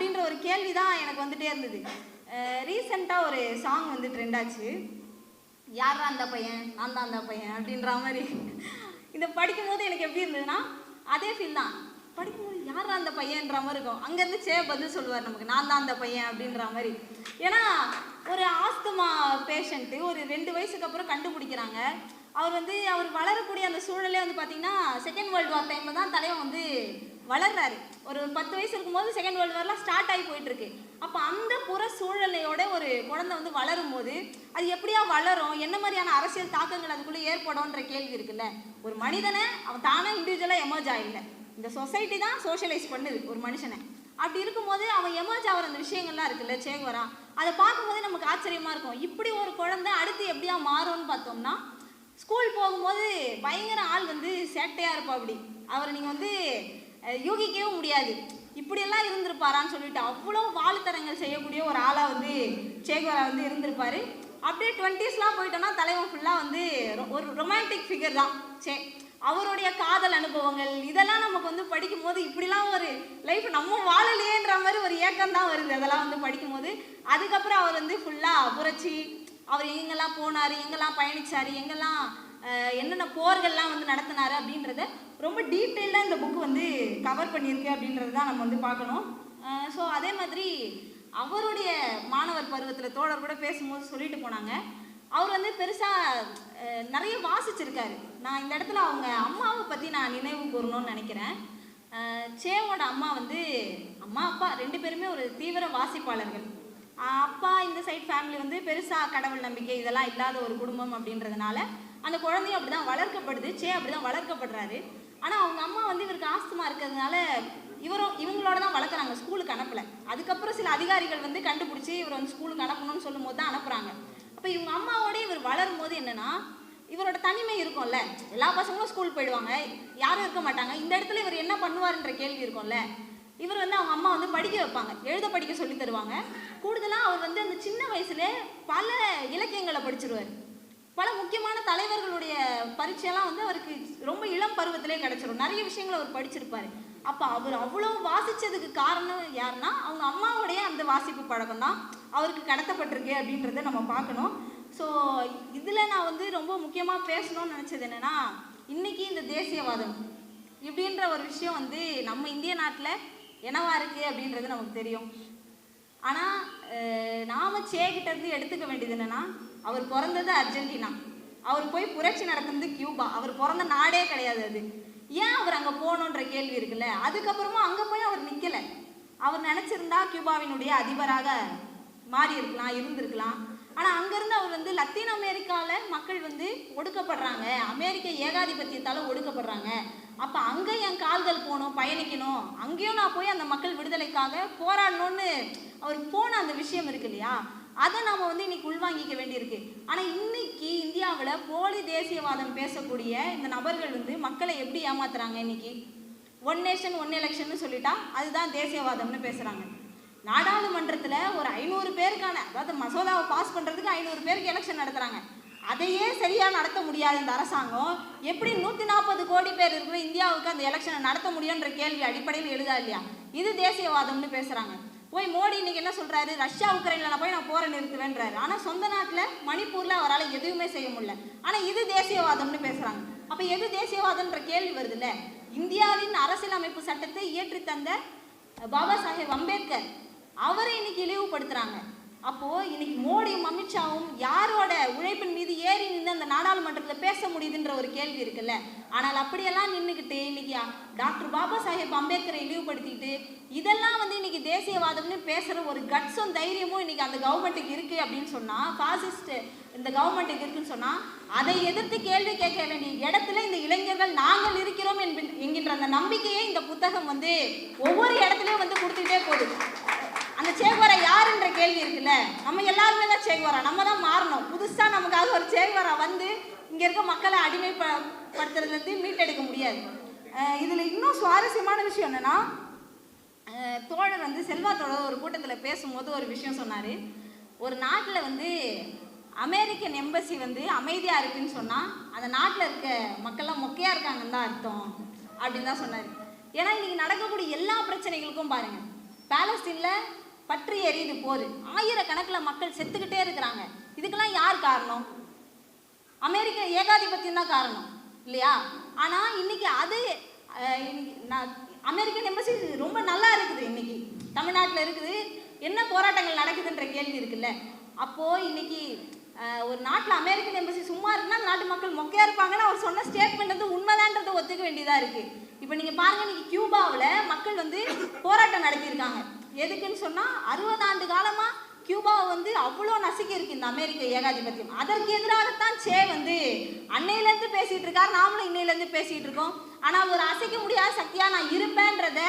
அப்படின்ற ஒரு கேள்வி தான் எனக்கு வந்துட்டே இருந்தது. ரீசெண்டாக ஒரு சாங் வந்து ட்ரெண்ட் ஆச்சு. யாரா அந்த பையன்? நான் தான் அந்த பையன் அப்படின்ற மாதிரி. இதை படிக்கும்போது எனக்கு எப்படி இருந்ததுன்னா அதே ஃபீல் தான். படிக்கும்போது யாரா அந்த பையன்ற மாதிரி இருக்கும். அங்கேருந்து சே பதில் சொல்லுவார் நமக்கு நான் தான் அந்த பையன் அப்படின்ற மாதிரி. ஏன்னா ஒரு ஆஸ்துமா பேஷண்ட்டு ஒரு ரெண்டு வயசுக்கு அப்புறம் கண்டுபிடிக்கிறாங்க. அவர் வந்து அவர் வளரக்கூடிய அந்த சூழலே வந்து பார்த்தீங்கன்னா செகண்ட் வேர்ல்டு வார் டைமில் தான் தலைவன் வந்து வளர்றாரு. ஒரு பத்து வயசு இருக்கும்போது செகண்ட் வேர்ல்டு வார்லாம் ஸ்டார்ட் ஆகி போயிட்டு இருக்கு அப்போ அந்த புற சூழ்நிலையோட ஒரு குழந்தை வந்து வளரும் போது அது எப்படியா வளரும்? என்ன மாதிரியான அரசியல் தாக்கங்கள் அதுக்குள்ளே ஏற்படும்ன்ற கேள்வி இருக்குல்ல. ஒரு மனிதனை அவன் தானே இண்டிவிஜுவலாக எமர்ஜ் ஆகல. இந்த சொசைட்டி தான் சோஷியலைஸ் பண்ணுது ஒரு மனுஷனை. அப்படி இருக்கும்போது அவன் எமர்ஜ் ஆகிற அந்த விஷயங்கள்லாம் இருக்குல்ல சேகுவரா அதை பார்க்கும்போதே நமக்கு ஆச்சரியமா இருக்கும். இப்படி ஒரு குழந்தை அடுத்து எப்படியா மாறும்னு பார்த்தோம்னா ஸ்கூல் போகும்போது பயங்கர ஆள் வந்து சேட்டையாக இருப்பா அப்படி அவரை நீங்கள் வந்து யூகிக்கவே முடியாது. இப்படியெல்லாம் இருந்திருப்பாரான்னு சொல்லிட்டு அவ்வளோ வாழ்த்தரங்கள் செய்யக்கூடிய ஒரு ஆளாக வந்து சேகுவரா வந்து இருந்திருப்பார். அப்படியே டுவெண்ட்டீஸ்லாம் போயிட்டோம்னா தலைவன் ஃபுல்லாக வந்து ரொ- ஒரு ரொமான்டிக் ஃபிகர் தான். சே அவருடைய காதல் அனுபவங்கள் இதெல்லாம் நமக்கு வந்து படிக்கும்போது இப்படிலாம் ஒரு லைஃப் நம்ம வாழலையேன்ற மாதிரி ஒரு ஏக்கம் தான் வருது அதெல்லாம் வந்து படிக்கும்போது. அதுக்கப்புறம் அவர் வந்து ஃபுல்லாக புரட்சி அவர் எங்கெல்லாம் போனார் எங்கெல்லாம் பயணிச்சார் எங்கெல்லாம் என்னென்ன போர்கள்லாம் வந்து நடத்தினாரு அப்படின்றத ரொம்ப டீட்டெயிலாக இந்த புக்கு வந்து கவர் பண்ணியிருக்கு அப்படின்றது தான் நம்ம வந்து பார்க்கணும். ஸோ அதே மாதிரி அவருடைய மாணவர் பருவத்தில் தோழர் கூட பேசும்போது சொல்லிட்டு போனாங்க. அவர் வந்து பெருசாக நிறைய வாசிச்சிருக்காரு. நான் இந்த இடத்துல அவங்க அம்மாவை பற்றி நான் நினைவு கூறணும்னு நினைக்கிறேன். சேவோட அம்மா வந்து அம்மா அப்பா ரெண்டு பேருமே ஒரு தீவிர வாசிப்பாளர்கள். அப்பா இந்த சைட் ஃபேமிலி வந்து பெருசாக கடவுள் நம்பிக்கை இதெல்லாம் இல்லாத ஒரு குடும்பம் அப்படின்றதுனால அந்த குழந்தையும் அப்படி தான் வளர்க்கப்படுது சே அப்படி தான் வளர்க்கப்படுறாரு. ஆனால் அவங்க அம்மா வந்து இவருக்கு ஆஸ்துமா இருக்கிறதுனால இவரும் இவங்களோட தான் வளர்க்குறாங்க ஸ்கூலுக்கு அனுப்பல. அதுக்கப்புறம் சில அதிகாரிகள் வந்து கண்டுபிடிச்சி இவர் வந்து ஸ்கூலுக்கு அனுப்பணும்னு சொல்லும் போது தான் அனுப்புகிறாங்க அப்போ இவங்க அம்மாவோட இவர் வளரும் போது என்னென்னா இவரோட தனிமை இருக்கும்ல. எல்லா பசங்களும் ஸ்கூல் போயிடுவாங்க யாரும் இருக்க மாட்டாங்க. இந்த இடத்துல இவர் என்ன பண்ணுவாருன்ற கேள்வி இருக்கும்ல. இவர் வந்து அவங்க அம்மா வந்து படிக்க வைப்பாங்க. எழுத படிக்க சொல்லி தருவாங்க. கூடுதலாக அவர் வந்து அந்த சின்ன வயசுல பல இலக்கியங்களை படிச்சிருவார். பல முக்கியமான தலைவர்களுடைய பரீட்சையெல்லாம் வந்து அவருக்கு ரொம்ப இளம் பருவத்திலே கிடைச்சிரும். நிறைய விஷயங்களை அவர் படிச்சிருப்பாரு. அப்போ அவர் அவ்வளோ வாசித்ததுக்கு காரணம் யாருன்னா அவங்க அம்மாவுடைய அந்த வாசிப்பு பழக்கம் தான். அவருக்கு கடத்தப்பட்டிருக்கு அப்படின்றத நம்ம பார்க்கணும். ஸோ இதில் நான் வந்து ரொம்ப முக்கியமாக பேசணும்னு நினச்சது என்னென்னா இன்றைக்கி இந்த தேசியவாதம் இப்படின்ற ஒரு விஷயம் வந்து நம்ம இந்திய நாட்டில் என்னவா இருக்குது அப்படின்றது நமக்கு தெரியும். ஆனால் நாம சேகிட்ட இருந்து எடுத்துக்க வேண்டியது என்னன்னா அவர் பிறந்தது அர்ஜென்டினா. அவர் போய் புரட்சி நடத்துனது கியூபா. அவர் பிறந்த நாடே கிடையாது அது. ஏன் அவர் அங்கே போகணுன்ற கேள்வி இருக்குல்ல? அதுக்கப்புறமா அங்கே போய் அவர் நிற்கலை அவர் நினச்சிருந்தா கியூபாவினுடைய அதிபராக மாறி இருக்கலாம் இருந்திருக்கலாம். ஆனால் அங்கேருந்து அவர் வந்து லத்தீன் அமெரிக்காவில் மக்கள் வந்து ஒடுக்கப்படுறாங்க. அமெரிக்க ஏகாதிபத்தியத்தால் ஒடுக்கப்படுறாங்க. அப்போ அங்கே என் கால்கள் போகணும் பயணிக்கணும். அங்கேயும் நான் போய் அந்த மக்கள் விடுதலைக்காக போராடணும்னு அவர் போன அந்த விஷயம் இருக்கு இல்லையா? அதை நாம் வந்து இன்னைக்கு உள்வாங்கிக்க வேண்டியிருக்கு. ஆனால் இன்னைக்கு இந்தியாவில் போலி தேசியவாதம் பேசக்கூடிய இந்த நபர்கள் வந்து மக்களை எப்படி ஏமாத்துறாங்க இன்னைக்கு? ஒன் நேஷன் ஒன் எலெக்ஷன் சொல்லிட்டா அதுதான் தேசியவாதம்னு பேசுகிறாங்க நாடாளுமன்றத்தில் ஒரு ஐநூறு பேருக்கான அதாவது மசோதாவை பாஸ் பண்ணுறதுக்கு ஐநூறு பேருக்கு எலெக்ஷன் நடத்துகிறாங்க அதையே சரியாக நடத்த முடியாது இந்த அரசாங்கம். எப்படி நூற்றி நாற்பது கோடி பேர் இருக்கிற இந்தியாவுக்கு அந்த எலெக்ஷனை நடத்த முடியுன்ற கேள்வி அடிப்படையில் எழுதா இல்லையா? இது தேசியவாதம்னு பேசுகிறாங்க போய் மோடி இன்னைக்கு என்ன சொல்கிறாரு ரஷ்யா உக்ரைன்ல போய் நான் போரை நிறுத்துவேன்றாரு. ஆனால் சொந்த நாட்டில் மணிப்பூரில் அவரால் எதுவுமே செய்ய முடியல. ஆனால் இது தேசியவாதம்னு பேசுகிறாங்க அப்போ எது தேசியவாதம்ன்ற கேள்வி வருதுல்ல? இந்தியாவின் அரசியலமைப்பு சட்டத்தை இயற்றி தந்த பாபா சாஹேப் அம்பேத்கர் அவரை இன்னைக்கு இழிவுபடுத்துறாங்க. அப்போ இன்னைக்கு மோடியும் அமித்ஷாவும் யாரோட உழைப்பின் மீது ஏறி நின்று அந்த நாடாளுமன்றத்தில் பேச முடியுதுன்ற ஒரு கேள்வி இருக்குல்ல? ஆனால் அப்படியெல்லாம் நின்றுக்கிட்டு இன்னைக்கு டாக்டர் பாபா சாஹேப் அம்பேத்கரை இழிவுபடுத்திட்டு இதெல்லாம் வந்து இன்னைக்கு தேசியவாதம்னு பேசுகிற ஒரு கட்ஸும் தைரியமும் இன்னைக்கு அந்த கவர்மெண்ட்டுக்கு இருக்கு அப்படின்னு சொன்னால் பாசிஸ்ட் இந்த கவர்மெண்ட்டுக்கு இருக்குன்னு சொன்னால் அதை எதிர்த்து கேள்வி கேட்க வேண்டிய இடத்துல இந்த இளைஞர்கள் நாங்கள் இருக்கிறோம் என்கின்ற அந்த நம்பிக்கையை இந்த புத்தகம் வந்து ஒவ்வொரு இடத்துலையும் வந்து கொடுத்துக்கிட்டே போகுது. அந்த சேகுவரா யாருன்ற கேள்வி இருக்குல்ல? நம்ம எல்லாருமே தான் சேகுவரா. நம்ம தான் மாறணும். புதுசா நமக்காக ஒரு சேகுவரா வந்து இங்க இருக்க மக்களை அடிமைப்படுத்துறதுலேருந்து மீட்டெடுக்க முடியாது. இதில் இதுல இன்னும் சுவாரஸ்யமான விஷயம் என்னன்னா தோழர் வந்து செல்வாத்தோட ஒரு கூட்டத்தில் பேசும்போது ஒரு விஷயம் சொன்னார். ஒரு நாட்டில் வந்து அமெரிக்கன் எம்பசி வந்து அமைதியாக இருக்குன்னு சொன்னால் அந்த நாட்டில் இருக்க மக்கள்லாம் மொக்கையாக இருக்காங்கன்னு தான் அர்த்தம் அப்படின்னு தான் சொன்னார். ஏன்னா இன்றைக்கி நடக்கக்கூடிய எல்லா பிரச்சனைகளுக்கும் பாருங்கள் பாலஸ்தீனில் பற்றி எரியுது போர் ஆயிரக்கணக்கில் மக்கள் செத்துக்கிட்டே இருக்கிறாங்க. இதுக்கெல்லாம் யார் காரணம்? அமெரிக்க ஏகாதிபத்தியம் தான் காரணம் இல்லையா? ஆனால் இன்னைக்கு அது இன்னைக்கு நான் அமெரிக்கன் எம்பசி ரொம்ப நல்லா இருக்குது இன்னைக்கு. தமிழ்நாட்டில் இருக்குது. என்ன போராட்டங்கள் நடக்குதுன்ற கேள்வி இருக்குல்ல? அப்போது இன்னைக்கு ஒரு நாட்டில் அமெரிக்கன் எம்பசி சும்மா இருக்குன்னா நாட்டு மக்கள் மொக்கையாக இருப்பாங்கன்னு அவர் சொன்ன ஸ்டேட்மெண்ட் வந்து உண்மைதான்றதை ஒத்துக்க வேண்டியதாக இருக்குது இப்போ நீங்கள் பாருங்க இன்னைக்கு கியூபாவில் மக்கள் வந்து போராட்டம் நடத்தியிருக்காங்க. எதுக்குன்னு சொன்னால் அறுபது ஆண்டு காலமாக கியூபாவை வந்து அவ்வளோ நசுக்கி இருக்கு இந்த அமெரிக்க ஏகாதிபத்தியம். அதற்கு எதிராகத்தான் சே வந்து அன்னையிலேருந்து பேசிகிட்டு இருக்கார் நாமளும் இன்னையிலேருந்து பேசிகிட்டு இருக்கோம். ஆனால் ஒரு அசைக்க முடியாத சக்தியாக நான் இருப்பேன்றத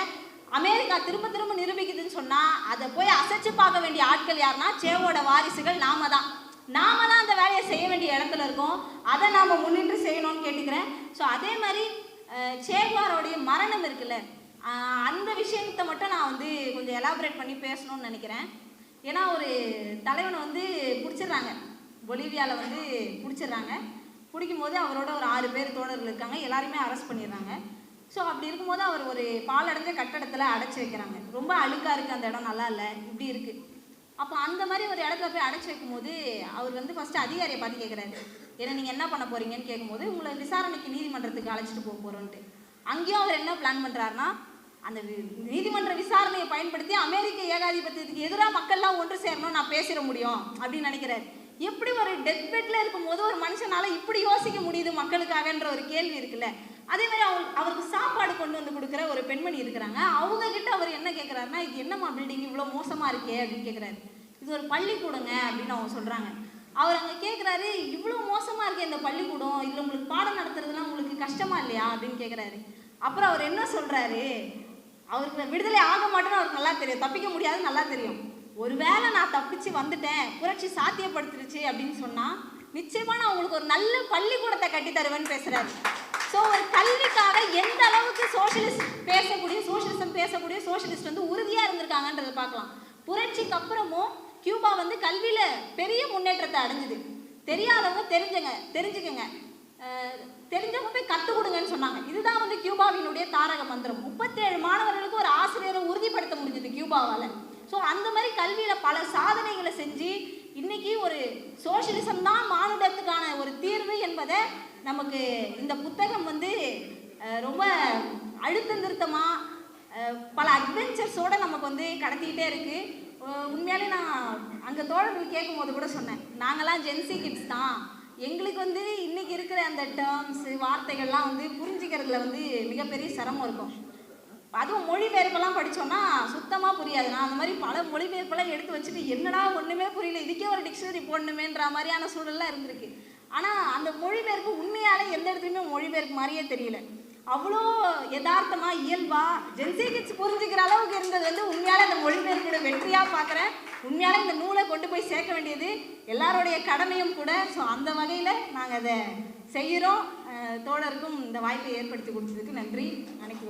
அமெரிக்கா திரும்ப திரும்ப நிரூபிக்குதுன்னு சொன்னால் அதை போய் அசைச்சு பார்க்க வேண்டிய ஆட்கள் யாருன்னா சேவோட வாரிசுகள் நாம தான். நாம தான் அந்த வேலையை செய்ய வேண்டிய இடத்துல இருக்கோம். அதை நாம் முன்னின்று செய்யணும்னு கேட்டுக்கிறேன். ஸோ அதே மாதிரி அஹ், சேகுவாரோடைய மரணம் இருக்குல்ல அந்த விஷயத்தை மட்டும் நான் வந்து கொஞ்சம் எலாபரேட் பண்ணி பேசணும்னு நினைக்கிறேன். ஏன்னா ஒரு தலைவனை வந்து பிடிச்சிடுறாங்க. பொலிவியாவில் வந்து பிடிச்சிடுறாங்க. பிடிக்கும்போது அவரோட ஒரு ஆறு பேர் தோழர்கள் இருக்காங்க. எல்லாருமே அரெஸ்ட் பண்ணிடுறாங்க. ஸோ அப்படி இருக்கும்போது அவர் ஒரு பாலடைஞ்ச கட்டடத்தில் அடைச்சி வைக்கிறாங்க. ரொம்ப அழுக்காக இருக்குது அந்த இடம். நல்லா இல்லை. இப்படி இருக்குது அப்போ அந்த மாதிரி ஒரு இடத்துல போய் அடைச்சி வைக்கும்போது அவர் வந்து ஃபஸ்ட்டு அதிகாரியை பார்த்து கேட்குறாரு ஏன்னா நீங்கள் என்ன பண்ண போறீங்கன்னு கேட்கும்போது உங்களை விசாரணைக்கு நீதிமன்றத்துக்கு அழைச்சிட்டு போக போகிறோன்ட்டு அங்கேயும் அவர் என்ன பிளான் பண்ணுறாருன்னா அந்த நீதிமன்ற விசாரணையை பயன்படுத்தி அமெரிக்க ஏகாதிபத்தியத்துக்கு எதிராக மக்கள்லாம் ஒன்று சேரணும் நான் பேசிட முடியும் அப்படின்னு நினைக்கிறாரு. எப்படி ஒரு டெத் பெட்ல இருக்கும்போது ஒரு மனுஷனால இப்படி யோசிக்க முடியுது மக்களுக்காகன்ற ஒரு கேள்வி இருக்குல்ல? அதே மாதிரி அவர் அவருக்கு சாப்பாடு கொண்டு வந்து கொடுக்குற ஒரு பெண்மணி இருக்கிறாங்க. அவங்க கிட்ட அவர் என்ன கேட்குறாருன்னா இது என்னம்மா பில்டிங் இவ்வளோ மோசமா இருக்கே? அப்படின்னு கேட்குறாரு இது ஒரு பள்ளிக்கூடங்க அப்படின்னு அவங்க சொல்றாங்க. அவர் அங்கே கேட்குறாரு இவ்வளோ மோசமா இருக்கே இந்த பள்ளிக்கூடம். இதில் உங்களுக்கு பாடம் நடத்துறதுலாம் உங்களுக்கு கஷ்டமா இல்லையா? அப்படின்னு கேட்குறாரு அப்புறம் அவர் என்ன சொல்றாரு? அவருக்கு விடுதலை ஆக மாட்டேன்னு அவருக்கு நல்லா தெரியும். தப்பிக்க முடியாதுன்னு நல்லா தெரியும். ஒருவேளை நான் தப்பிச்சு வந்துட்டேன் புரட்சி சாத்தியப்படுத்திருச்சு அப்படின்னு சொன்னால் நிச்சயமாக நான் உங்களுக்கு ஒரு நல்ல பள்ளிக்கூடத்தை கட்டி தருவேன்னு பேசுகிறாரு ஸோ ஒரு கல்விக்காக எந்த அளவுக்கு சோஷியலிஸ்ட் பேசக்கூடிய சோஷியலிசம் பேசக்கூடிய சோஷியலிஸ்ட் வந்து உறுதியாக இருந்திருக்காங்கன்றதை பார்க்கலாம். புரட்சிக்கு அப்புறமும் கியூபா வந்து கல்வியில் பெரிய முன்னேற்றத்தை அடைஞ்சுது. தெரியாதவங்க தெரிஞ்சுங்க தெரிஞ்சுக்கங்க. தெரிஞ்சவங்க போய் கற்றுக் கொடுங்கன்னு சொன்னாங்க. இதுதான் வந்து கியூபாவினுடைய தாரக மந்திரம். முப்பத்தேழு மாணவர்களுக்கு ஒரு ஆசிரியரை உறுதிப்படுத்த முடிஞ்சது கியூபாவால். ஸோ அந்த மாதிரி கல்வியில் பல சாதனைகளை செஞ்சு இன்னைக்கு ஒரு சோசியலிசம் தான் மானுடத்துக்கான ஒரு தீர்வு என்பதை நமக்கு இந்த புத்தகம் வந்து ரொம்ப அழுத்த நிறுத்தமாக பல அட்வென்ச்சர்ஸோடு நமக்கு வந்து கடத்திக்கிட்டே இருக்குது உண்மையாலே நான் அங்கே தோழர்கள் கேட்கும்போது கூட சொன்னேன். நாங்களாம் ஜென்சி கிட்ஸ் தான். எங்களுக்கு வந்து இன்னைக்கு இருக்கிற அந்த டேர்ம்ஸ் வார்த்தைகள்லாம் வந்து புரிஞ்சுக்கிறதுல வந்து மிகப்பெரிய சிரமம் இருக்கும். அதுவும் மொழிபெயர்ப்பெல்லாம் படித்தோன்னா சுத்தமாக புரியாது. நான் அந்த மாதிரி பல மொழிபெயர்ப்பெல்லாம் எடுத்து வச்சுட்டு என்னடா ஒன்றுமே புரியல இதுக்கே ஒரு டிக்ஷனரி போடணுமேன்ற மாதிரியான சூழல்லாம் இருந்திருக்கு. ஆனால் அந்த மொழிபெயர்ப்பு உண்மையாலே எந்த இடத்துலையுமே மொழிபெயர்ப்பு மாதிரியே தெரியல. அவ்வளோ யதார்த்தமாக இயல்பா ஜென்சி கிட்ஸ் புரிஞ்சுக்கிற அளவுக்கு இருந்தது வந்து உண்மையாலே இந்த மொழிபெயர்ப்போட வெற்றியாக பார்க்குறேன். உண்மையால இந்த நூலை கொண்டு போய் சேர்க்க வேண்டியது எல்லாருடைய கடமையும் கூட. ஸோ அந்த வகையில் நாங்கள் அதை செய்கிறோம். தோழருக்கும் இந்த வாய்ப்பை ஏற்படுத்தி கொடுத்ததுக்கு நன்றி. அனைத்து